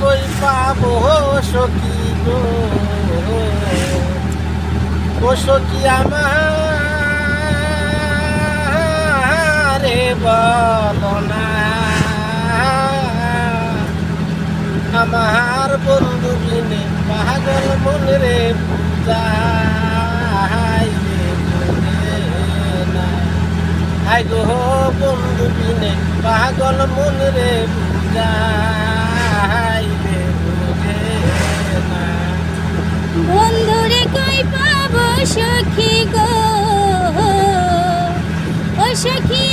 কই পাবো সখী গো? ও সখী আমার রে বলো না আমার বন্ধু বিনে পাগল মন রে না আই গো বন্ধু বিনে পাগল মন রে বুঝাইলে বুঝে না বন্ধুরে কই পাবো সখী গো? ও সখী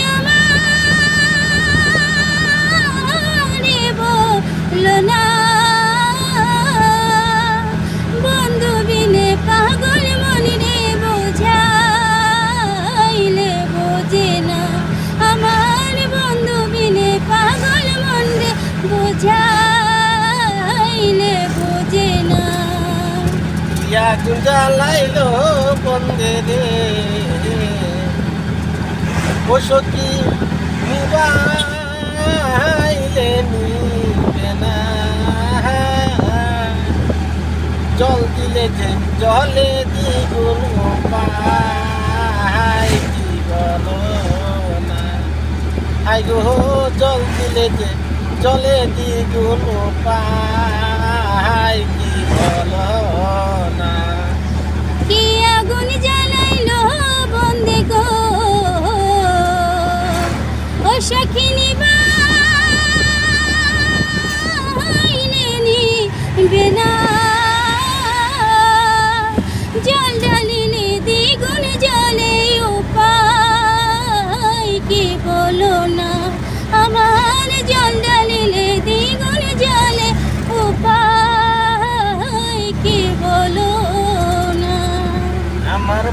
না। জল দিলে যে জলে দ্বিগুণ পাই না। আই গো, জল দিলে যে জলে দ্বিগুণ পাই কি বলো না।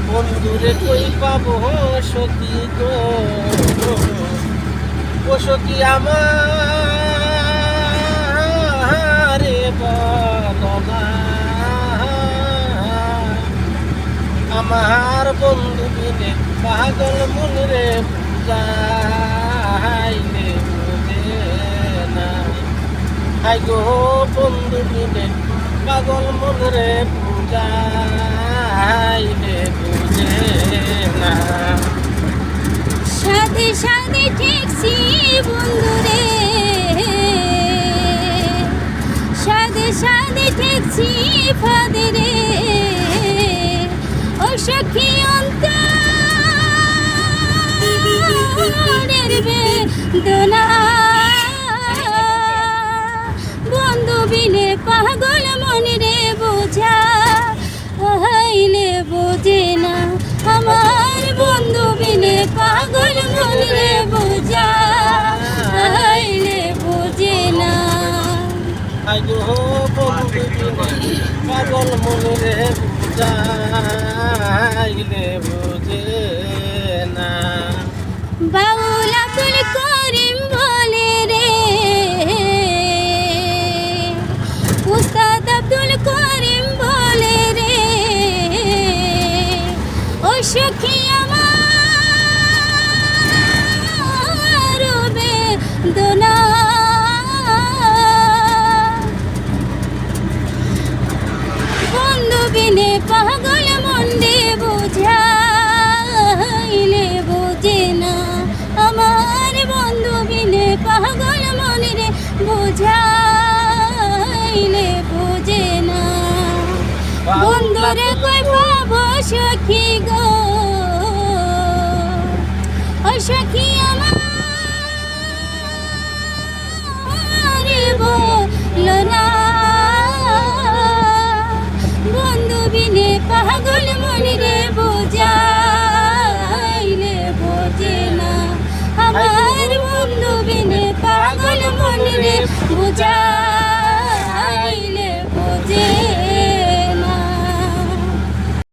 বন্ধুরে কই পাবো সতী গো? ও সতী আমার আমার বন্ধু বিনে পাগল মন রে বুঝাইলে বুঝে আই গো বন্ধু বিনে পাগল মন রে বুঝাইলে বুঝে না সাথে সাথে ঠেকছি বন্ধুরে। সাথে সাথে ঠেকছি রে ও সখী অন্তরের বেদনা। বন্ধু বিনে পাগল মনে রে বোঝা। পাগল মনে বুঝাইলে বুঝে না। বাউল আব্দুল করিম বলে রে। উস্তাদ আব্দুল করিম বলে রে। ও সখী বোঝে না। বন্ধুরে কই সখী গো? ও সখী আমার বন্ধু বিনে পাগল বোঝাইলে বোঝে না। আমার